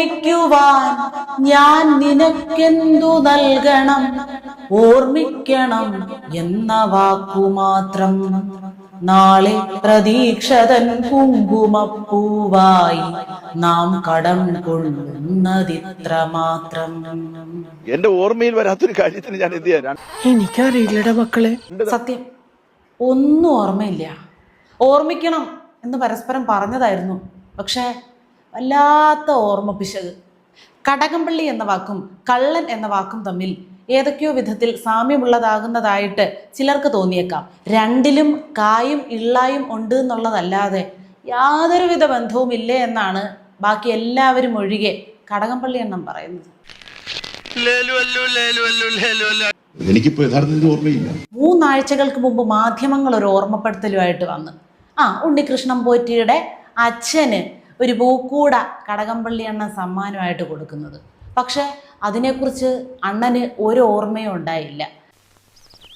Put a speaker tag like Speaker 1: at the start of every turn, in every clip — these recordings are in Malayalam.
Speaker 1: ഓർമ്മിക്കുവാൻ ഞാൻ നിനക്കെന്തു നൽകണം? ഓർമ്മിക്കണം എന്ന വാക്കു മാത്രം. നാളെ പ്രതീക്ഷതൻ കുങ്കുമപ്പൂവായി നാം കടം കൊള്ളുന്നതിത്ര മാത്രം.
Speaker 2: എന്റെ ഓർമ്മയിൽ വരാത്തൊരു കാര്യത്തിന് ഞാൻ എന്ത് ചെയ്യാൻ
Speaker 3: എനിക്കറിയില്ലട മക്കളെ.
Speaker 1: സത്യം. ഒന്നും ഓർമ്മയില്ല. ഓർമ്മിക്കണം എന്ന് പരസ്പരം പറഞ്ഞതായിരുന്നു. പക്ഷേ വല്ലാത്ത ഓർമ്മ പിശക്. കടകംപള്ളി എന്ന വാക്കും കള്ളൻ എന്ന വാക്കും തമ്മിൽ ഏതൊക്കെയോ വിധത്തിൽ സാമ്യമുള്ളതാകുന്നതായിട്ട് ചിലർക്ക് തോന്നിയേക്കാം. രണ്ടിലും കായും ഇള്ളായും ഉണ്ട് എന്നുള്ളതല്ലാതെ യാതൊരുവിധ ബന്ധവും ഇല്ലേ എന്നാണ് ബാക്കി എല്ലാവരും ഒഴികെ കടകംപള്ളി എണ്ണം പറയുന്നത്.
Speaker 4: എനിക്കിപ്പോ യഥാർത്ഥത്തിൽ ഓർമ്മയില്ല.
Speaker 1: മൂന്നാഴ്ചകൾക്ക് മുമ്പ് മാധ്യമങ്ങൾ ഒരു ഓർമ്മപ്പെടുത്തലുമായിട്ട് വന്നു. ആ ഉണ്ണികൃഷ്ണൻ പോറ്റിയുടെ അച്ഛന് ഒരു പൂക്കൂട കടകംപള്ളി അണ്ണൻ സമ്മാനമായിട്ട് കൊടുക്കുന്നത്. പക്ഷെ അതിനെക്കുറിച്ച് അണ്ണന് ഒരു ഓർമ്മയും ഉണ്ടായില്ല.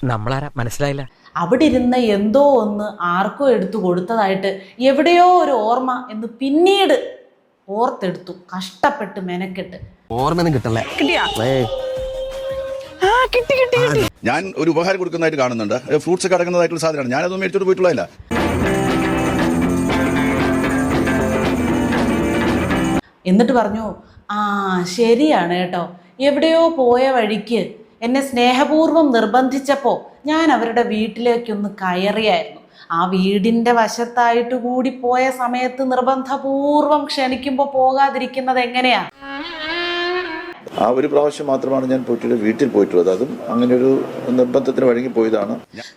Speaker 5: നമ്മളാരാ? മനസ്സിലായില്ല.
Speaker 1: അവിടെ ഇരുന്ന് എന്തോ ഒന്ന് ആർക്കോ എടുത്തു കൊടുത്തതായിട്ട് എവിടെയോ ഒരു ഓർമ്മ എന്ന് പിന്നീട് ഓർത്തെടുത്തു. കഷ്ടപ്പെട്ട് മെനക്കെട്ട്.
Speaker 5: ഓർമ്മയൊന്നും കിട്ടല്ലേ?
Speaker 2: ഞാൻ ഒരു ഉപഹാരം കൊടുക്കുന്നതായിട്ട് കാണുന്നുണ്ട്. ഫ്രൂട്ട്സ് കടക്കുന്നതായിട്ടുള്ള സാധനമാണ്. ഞാനതൊന്നും മേടിച്ചോട്ട് പോയിട്ടുള്ളതല്ല.
Speaker 1: എന്നിട്ട് പറഞ്ഞു ആ ശരിയാണ് കേട്ടോ. എവിടെയോ പോയ വഴിക്ക് എന്നെ സ്നേഹപൂർവം നിർബന്ധിച്ചപ്പോൾ ഞാൻ അവരുടെ വീട്ടിലേക്കൊന്ന് കയറിയായിരുന്നു. ആ വീടിന്റെ വശത്തായിട്ട് കൂടി പോയ സമയത്ത് നിർബന്ധപൂർവം ക്ഷണിക്കുമ്പോൾ പോകാതിരിക്കുന്നത് എങ്ങനെയാ?
Speaker 2: ആ ഒരു പ്രാവശ്യം മാത്രമാണ് ഞാൻ പോയിട്ട് വീട്ടിൽ പോയിട്ടുള്ളത്. അതും അങ്ങനെ ഒരു നിർബന്ധത്തിന് വഴങ്ങി പോയതാണ്.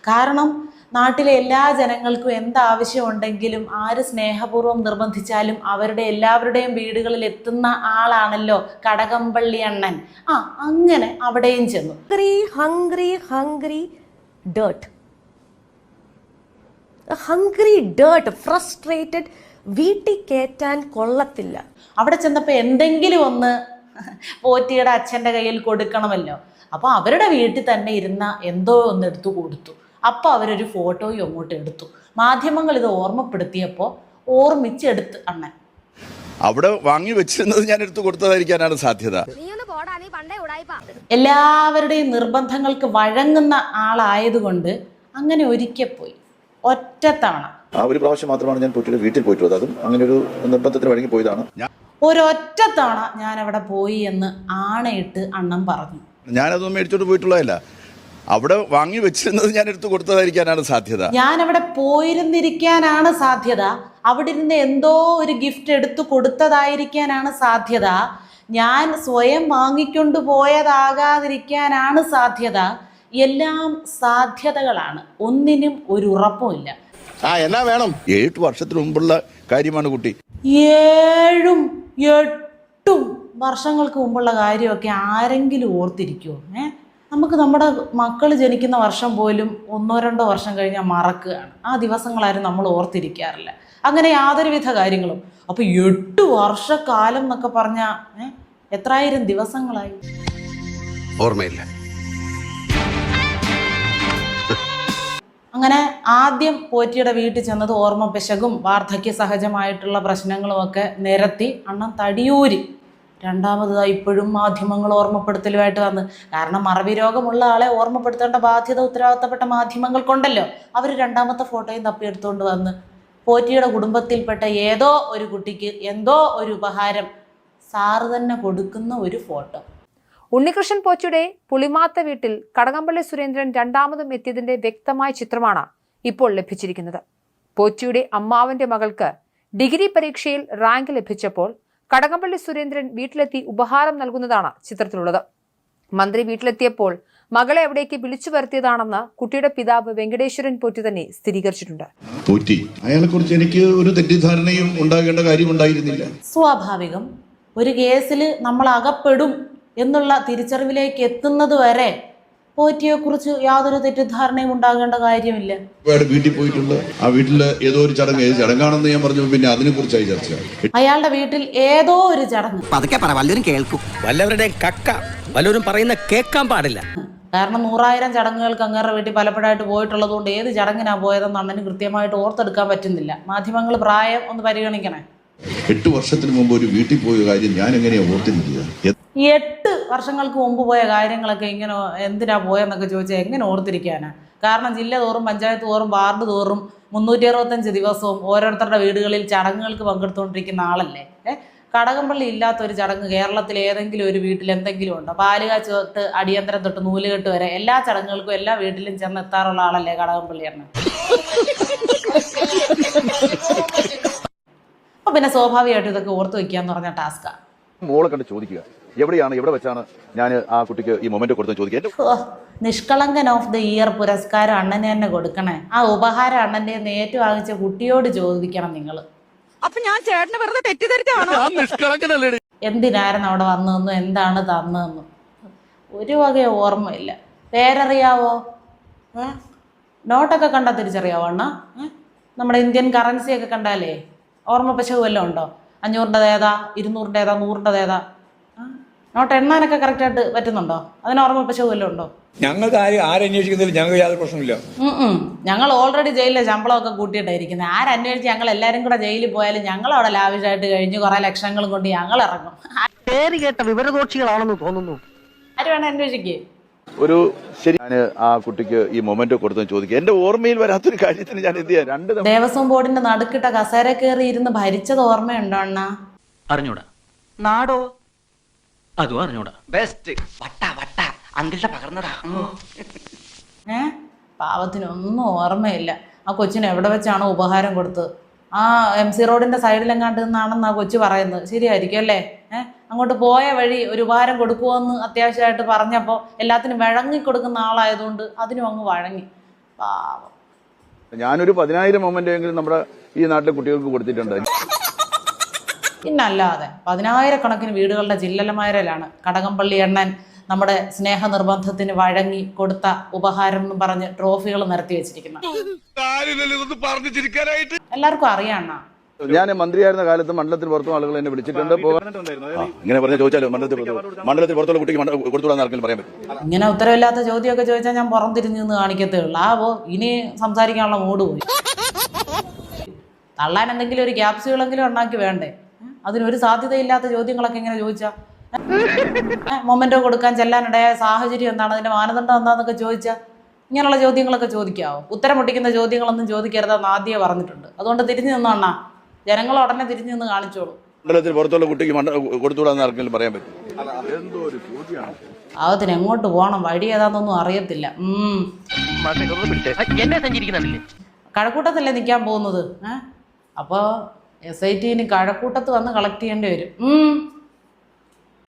Speaker 1: കാരണം നാട്ടിലെ എല്ലാ ജനങ്ങൾക്കും എന്താവശ്യമുണ്ടെങ്കിലും ആര് സ്നേഹപൂർവം നിർബന്ധിച്ചാലും അവരുടെ എല്ലാവരുടെയും വീടുകളിൽ എത്തുന്ന ആളാണല്ലോ കടകംപള്ളി അണ്ണൻ. ആ അങ്ങനെ അവിടെയും ചെന്നു.
Speaker 6: Hungry hungry hungry dirt A frustrated വീട്ടിൽ കയറ്റാൻ കൊള്ളത്തില്ല.
Speaker 1: അവിടെ ചെന്നപ്പോൾ എന്തെങ്കിലും ഒന്ന് പോറ്റിയുടെ അച്ഛന്റെ കയ്യിൽ കൊടുക്കണമല്ലോ. അപ്പോൾ അവരുടെ വീട്ടിൽ തന്നെ ഇരുന്ന എന്തോ ഒന്ന് എടുത്തു കൊടുത്തു. അപ്പോൾ അവരൊരു ഫോട്ടോയും അങ്ങോട്ട് എടുത്തു. മാധ്യമങ്ങൾ ഇത് ഓർമ്മപ്പെടുത്തിയപ്പോൾ ഓർമ്മിച്ചെടുത്ത് അണ്ണൻ.
Speaker 2: അവിടെ വാങ്ങി വെച്ചിരുന്നത് ഞാൻ എടുത്തു കൊടുത്തതായിരിക്കാനാണ് സാധ്യത.
Speaker 7: നീ ഒന്ന് പോടാ നീ പണ്ടേ ഉടായിപ്പാ.
Speaker 1: എല്ലാവരുടെയും നിർബന്ധങ്ങൾക്ക് വഴങ്ങുന്ന ആളായതുകൊണ്ട് അങ്ങനെ ഒരിക്കൽ പോയി. ഒറ്റത്തവണ
Speaker 2: ആ ഒരു പ്രാവശ്യം മാത്രമാണ് ഞാൻ പോറ്റിയുടെ വീട്ടിൽ പോയിട്ടുള്ളത് അതും അങ്ങനെ ഒരു നിർബന്ധത്തിന് വഴങ്ങി പോയതാണ്.
Speaker 1: ഒരൊറ്റ തവണ ഞാൻ അവിടെ പോയി എന്ന് ആണയിട്ട് അണ്ണം പറഞ്ഞു.
Speaker 2: ഞാനതൊന്നും മേടിച്ചോട്ട് പോയിട്ടുള്ളതല്ല. അവിടെ വാങ്ങി വെച്ചിരുന്നത് ഞാൻ എടുത്തു കൊടുത്തതായിരിക്കാനാണ് സാധ്യത.
Speaker 1: ഞാൻ അവിടെ പോയിരുന്നിരിക്കാനാണ് സാധ്യത. അവിടെ ഇരുന്ന് എന്തോ ഒരു ഗിഫ്റ്റ് എടുത്തു കൊടുത്തതായിരിക്കാനാണ് സാധ്യത. ഞാൻ സ്വയം വാങ്ങിക്കൊണ്ടു പോയതാകാതിരിക്കാനാണ് സാധ്യത. എല്ലാം സാധ്യതകളാണ്. ഒന്നിനും ഒരു ഉറപ്പുമില്ല
Speaker 2: ആ എന്നാ വേണം. ഏഴ് വർഷത്തിന് മുമ്പുള്ള കാര്യമാണ് കുട്ടി.
Speaker 1: ഏഴും എട്ടും വർഷങ്ങൾക്ക് മുമ്പുള്ള കാര്യമൊക്കെ ആരെങ്കിലും ഓർത്തിരിക്കുമോ ഏ? നമുക്ക് നമ്മുടെ മക്കൾ ജനിക്കുന്ന വർഷം പോലും ഒന്നോ രണ്ടോ വർഷം കഴിഞ്ഞാൽ മറക്കുകയാണ്. ആ ദിവസങ്ങളാരും നമ്മൾ ഓർത്തിരിക്കാറില്ല. അങ്ങനെ യാതൊരുവിധ കാര്യങ്ങളും. അപ്പോൾ എട്ട് വർഷക്കാലം എന്നൊക്കെ പറഞ്ഞാൽ എത്രായിരം ദിവസങ്ങളായി?
Speaker 8: ഓർമ്മയില്ല.
Speaker 1: അങ്ങനെ ആദ്യം പോറ്റിയുടെ വീട്ടിൽ ചെന്നത് ഓർമ്മ പിശകും വാർദ്ധക്യ സഹജമായിട്ടുള്ള പ്രശ്നങ്ങളും ഒക്കെ നിരത്തി അണ്ണൻ തടിയൂരി. രണ്ടാമത് ഇപ്പോഴും മാധ്യമങ്ങൾ ഓർമ്മപ്പെടുത്തലുമായിട്ട് വന്ന്. കാരണം മറവി രോഗമുള്ള ആളെ ഓർമ്മപ്പെടുത്തേണ്ട ബാധ്യത ഉത്തരവാദിത്തപ്പെട്ട മാധ്യമങ്ങൾക്കുണ്ടല്ലോ. അവർ രണ്ടാമത്തെ ഫോട്ടോയും തപ്പിയെടുത്തുകൊണ്ട് വന്ന്. പോറ്റിയുടെ കുടുംബത്തിൽപ്പെട്ട ഏതോ ഒരു കുട്ടിക്ക് എന്തോ ഒരു ഉപഹാരം സാറ് തന്നെ കൊടുക്കുന്ന ഒരു ഫോട്ടോ.
Speaker 9: ഉണ്ണികൃഷ്ണൻ പോച്ചിയുടെ പുളിമാത്ത വീട്ടിൽ കടകംപള്ളി സുരേന്ദ്രൻ രണ്ടാമതും എത്തിയതിന്റെ വ്യക്തമായ ചിത്രമാണ് ഇപ്പോൾ ലഭിച്ചിരിക്കുന്നത്. പോച്ചിയുടെ അമ്മാവന്റെ മകൾക്ക് ഡിഗ്രി പരീക്ഷയിൽ റാങ്ക് ലഭിച്ചപ്പോൾ കടകംപള്ളി സുരേന്ദ്രൻ വീട്ടിലെത്തി ഉപഹാരം നൽകുന്നതാണ് ചിത്രത്തിലുള്ളത്. മന്ത്രി വീട്ടിലെത്തിയപ്പോൾ മകളെ അവിടേക്ക് വിളിച്ചു വരുത്തിയതാണെന്ന് കുട്ടിയുടെ പിതാവ് വെങ്കടേശ്വരൻ പോറ്റി തന്നെ സ്ഥിരീകരിച്ചിട്ടുണ്ട്.
Speaker 4: പോറ്റി അയാളെ കുറിച്ച് എനിക്ക് ഒരു തെറ്റിദ്ധാരണയും ഉണ്ടാകേണ്ട കാര്യമുണ്ടായിരുന്നില്ല.
Speaker 1: സ്വാഭാവികം ഒരു കേസിൽ നമ്മൾ അകപ്പെടും എന്നുള്ള തിരിച്ചറിവിലേക്ക് എത്തുന്നത് വരെ പോറ്റിയെക്കുറിച്ച് യാതൊരു തെറ്റിദ്ധാരണയും ഉണ്ടാകേണ്ട കാര്യമില്ല.
Speaker 4: വീട്ടിൽ പോയിട്ടുള്ള ആ വീട്ടിൽ ഏതോ ഒരു ചടങ്ങ് ഏത് ചടങ്ങാണെന്ന് ഞാൻ പറഞ്ഞു പിന്നെ അതിനെ കുറിച്ചായി ചർച്ച.
Speaker 1: അയാളുടെ വീട്ടിൽ ഏതോ ഒരു ചടങ്ങ്.
Speaker 5: പതുക്കെ പറ വല്ലവരും കേൾക്കും.
Speaker 8: വല്ലവരുടെ കക്ക വല്ലവരും പറയുന്ന കേൾക്കാൻ പാടില്ല.
Speaker 1: കാരണം നൂറായിരം ചടങ്ങുകൾക്ക് അങ്ങേറെ വീട്ടിൽ പലപ്പോഴായിട്ട് പോയിട്ടുള്ളത് കൊണ്ട് ഏത് ചടങ്ങിനാ പോയതെന്ന് അണ്ണന് കൃത്യമായിട്ട് ഓർത്തെടുക്കാൻ പറ്റുന്നില്ല. മാധ്യമങ്ങൾ പ്രായം ഒന്ന് പരിഗണിക്കണേ.
Speaker 4: എട്ട് വർഷത്തിന് മുമ്പ് ഒരു വീട്ടിൽ പോയ കാര്യം ഞാൻ എങ്ങനെയാ ഓർത്തിരിക്കുക?
Speaker 1: ഈ എട്ട് വർഷങ്ങൾക്ക് മുമ്പ് പോയ കാര്യങ്ങളൊക്കെ ഇങ്ങനെ എന്തിനാ പോയെന്നൊക്കെ ചോദിച്ചാൽ എങ്ങനെ ഓർത്തിരിക്കാനാണ് കാരണം ജില്ല തോറും പഞ്ചായത്ത് തോറും വാർഡ് തോറും മുന്നൂറ്റി അറുപത്തഞ്ച് ദിവസവും ഓരോരുത്തരുടെ വീടുകളിൽ ചടങ്ങുകൾക്ക് പങ്കെടുത്തുകൊണ്ടിരിക്കുന്ന ആളല്ലേ? കടകംപള്ളി ഇല്ലാത്ത ഒരു ചടങ്ങ് കേരളത്തിൽ ഏതെങ്കിലും ഒരു വീട്ടിൽ എന്തെങ്കിലും ഉണ്ടോ? പാലുകാച്ച് തൊട്ട് അടിയന്തരം തൊട്ട് നൂലുകെട്ട് വരെ എല്ലാ ചടങ്ങുകൾക്കും എല്ലാ വീട്ടിലും ചെന്ന് എത്താറുള്ള ആളല്ലേ കടകംപള്ളി എന്ന് അപ്പൊ പിന്നെ സ്വാഭാവികമായിട്ടും ഇതൊക്കെ ഓർത്ത് വെക്കുക എന്ന് പറഞ്ഞ ടാസ്കാ
Speaker 2: മോളെ കണ്ട് ചോദിക്കുക. എവിടെയാണ് എവിടെ വെച്ചാണ് ഞാൻ ആ കുട്ടിക്ക് ഈ മൊമെന്റ് കൊടുത്തെന്ന് ചോദിക്കുക.
Speaker 1: ഓ, നിഷ്കളങ്കൻ ഓഫ് ദ ഇയർ പുരസ്കാരം അണ്ണനെ തന്നെ കൊടുക്കണേ. ആ ഉപഹാരം അണ്ണന്റെ നേറ്റു വാങ്ങിച്ച കുട്ടിയോട് ചോദിക്കണം നിങ്ങൾ
Speaker 3: അപ്പൊ ഞാൻ ചേട്ടനെ വെറുതെ തെറ്റിദ്ധരിച്ചാണോ
Speaker 1: എന്തിനായിരുന്നു അവിടെ വന്നതെന്നും എന്താണ് തന്നതെന്നും. ഒരു വക ഓർമ്മയില്ല. പേരറിയാവോ? ഏ? നോട്ടൊക്കെ കണ്ടാൽ തിരിച്ചറിയാവോ അണ്ണ? ഏ? നമ്മുടെ ഇന്ത്യൻ കറൻസി ഒക്കെ കണ്ടാലേ ഓർമ്മ പശു വല്ലതും ഉണ്ടോ? അഞ്ഞൂറിന്റെ ഏതാ ഇരുന്നൂറിന്റെ ഏതാ നൂറിന്റെ ഏതാ? നോട്ട് എണ്ണാനൊക്കെ കറക്റ്റായിട്ട് പറ്റുന്നുണ്ടോ? അതിന് ഓർമ്മ പശു വല്ലതും ഉണ്ടോ?
Speaker 8: ഞങ്ങൾക്ക് ആരും ആരന്വേഷിക്കുന്നതിൽ ഞങ്ങൾക്ക് യാതൊരു പ്രശ്നമില്ല.
Speaker 1: ഞങ്ങൾ ഓൾറെഡി ജയിലിലെ ശമ്പളമൊക്കെ കൂട്ടിയിട്ടായിരിക്കുന്നത് ആരന്വേഷിച്ച് ഞങ്ങൾ എല്ലാവരും കൂടെ ജയിലിൽ പോയാലും ഞങ്ങൾ അവിടെ ലാവിഷായിട്ട് കഴിഞ്ഞ് കുറെ ലക്ഷങ്ങളും കൊണ്ട് ഞങ്ങൾ ഇറങ്ങും.
Speaker 5: പേര് കേട്ട വിവരദോക്ഷികളാണെന്ന് തോന്നുന്നു.
Speaker 1: ആര് വേണം അന്വേഷിക്കേ.
Speaker 2: ഒരു ശരി ഞാൻ ആ കുട്ടിക്ക് ഈ മൊമെന്റ് കൊടുത്തെന്ന് ചോദിക്കുക. എന്റെ ഓർമ്മയിൽ വരാത്തൊരു കാര്യത്തിന് ഞാൻ എന്ത് ചെയ്യാൻ രണ്ട് തവണ
Speaker 1: ദേവസ്വം ബോർഡിന്റെ നടുക്കിട്ട കസേര കയറി ഇരുന്ന് ഭരിച്ചത് ഓർമ്മയുണ്ടോ അണ്ണാ?
Speaker 5: അറിഞ്ഞൂടാ. നാടോ? അതും അറിഞ്ഞൂടാ. ബെസ്റ്റ് വട്ട വട്ട. അങ്കിളുടെ പകർന്നതാ.
Speaker 1: ഏ? പാവത്തിനൊന്നും ഓർമ്മയില്ല. ആ കൊച്ചിന് എവിടെ വെച്ചാണോ ഉപഹാരം കൊടുത്തത്? ആ എം സി റോഡിന്റെ സൈഡിലെങ്ങാണ്ട് നിന്നാണെന്നാണ് കൊച്ചു പറയുന്നത്. ശരിയായിരിക്കും അല്ലേ? ഏ അങ്ങോട്ട് പോയ വഴി ഒരു വാരം കൊടുക്കുമെന്ന് അത്യാവശ്യമായിട്ട് പറഞ്ഞപ്പോൾ എല്ലാത്തിനും വഴങ്ങി കൊടുക്കുന്ന ആളായതുകൊണ്ട് അതിനും അങ്ങ് വഴങ്ങി. പാവം.
Speaker 2: ഞാനൊരു പതിനായിരം മൊമെന്റ് എങ്കിലും നമ്മുടെ ഈ നാട്ടിലെ കുട്ടികൾക്ക് കൊടുത്തിട്ടുണ്ട്.
Speaker 1: പിന്നല്ലാതെ പതിനായിരക്കണക്കിന് വീടുകളുടെ ജില്ലലമാരലാണ്. കടകംപള്ളി എണ്ണൻ നമ്മുടെ സ്നേഹ നിർബന്ധത്തിന് വഴങ്ങി കൊടുത്ത ഉപഹാരം എന്ന് പറഞ്ഞ് ട്രോഫികൾ നിരത്തി വെച്ചിരിക്കുന്നത് എല്ലാവർക്കും അറിയാണ
Speaker 2: ഞാൻ മന്ത്രിയായിരുന്ന കാലത്ത് മണ്ഡലത്തിൽ പുറത്തും ആളുകൾ എന്നെ വിളിച്ചിട്ടുണ്ട്. ഇങ്ങനെ പറഞ്ഞ ചോദിച്ചാലോ? മണ്ഡലത്തിൽ മണ്ഡലത്തിൽ പുറത്തുള്ള കുട്ടിക്ക് കൊടുത്തുവിടാൻ പറയാൻ പറ്റും
Speaker 1: ഇങ്ങനെ ഉത്തരവില്ലാത്ത ചോദ്യമൊക്കെ ചോദിച്ചാൽ ഞാൻ പുറം തിരിഞ്ഞു നിന്ന് കാണിക്കത്തേ ഉള്ളൂ. ആ ഓ ഇനി സംസാരിക്കാനുള്ള മൂഡ് പോയി. തള്ളാൻ എന്തെങ്കിലും ഒരു ക്യാപ്സ്യൂളെങ്കിലും ഉണ്ടാക്കി വേണ്ടേ? അതിനൊരു സാധ്യതയില്ലാത്ത ചോദ്യങ്ങളൊക്കെ ഇങ്ങനെ ചോദിച്ചാൽ മൊമെന്റോ കൊടുക്കാൻ ചെല്ലാനിടയായ സാഹചര്യം എന്താണ്? അതിന്റെ മാനദണ്ഡം എന്താണെന്നൊക്കെ ചോദിച്ചാൽ ഇങ്ങനെയുള്ള ചോദ്യങ്ങളൊക്കെ ചോദിക്കാവോ. ഉത്തരം പൊട്ടിക്കുന്ന ചോദ്യങ്ങളൊന്നും ചോദിക്കരുതെന്ന് ആദ്യം പറഞ്ഞിട്ടുണ്ട്. അതുകൊണ്ട് തിരിഞ്ഞു നിന്നോണ്ണ ജനങ്ങൾ ഉടനെ തിരിഞ്ഞു നിന്ന് കാണിച്ചോളൂ.
Speaker 2: മണ്ഡലത്തിൽ പുറത്തുള്ള കുട്ടിക്ക് ആർക്കെങ്കിലും പറയാൻ പറ്റും?
Speaker 1: പാവത്തിന് എങ്ങോട്ട് പോകണം? വഴി ഏതാണെന്നൊന്നും അറിയത്തില്ല. കഴക്കൂട്ടത്തല്ലേ നിൽക്കാൻ പോകുന്നത്? ഏഹ് അപ്പോൾ എസ് ഐ ടിന് കഴക്കൂട്ടത്ത് വന്ന് കളക്ട് ചെയ്യേണ്ടി വരും. ഉം.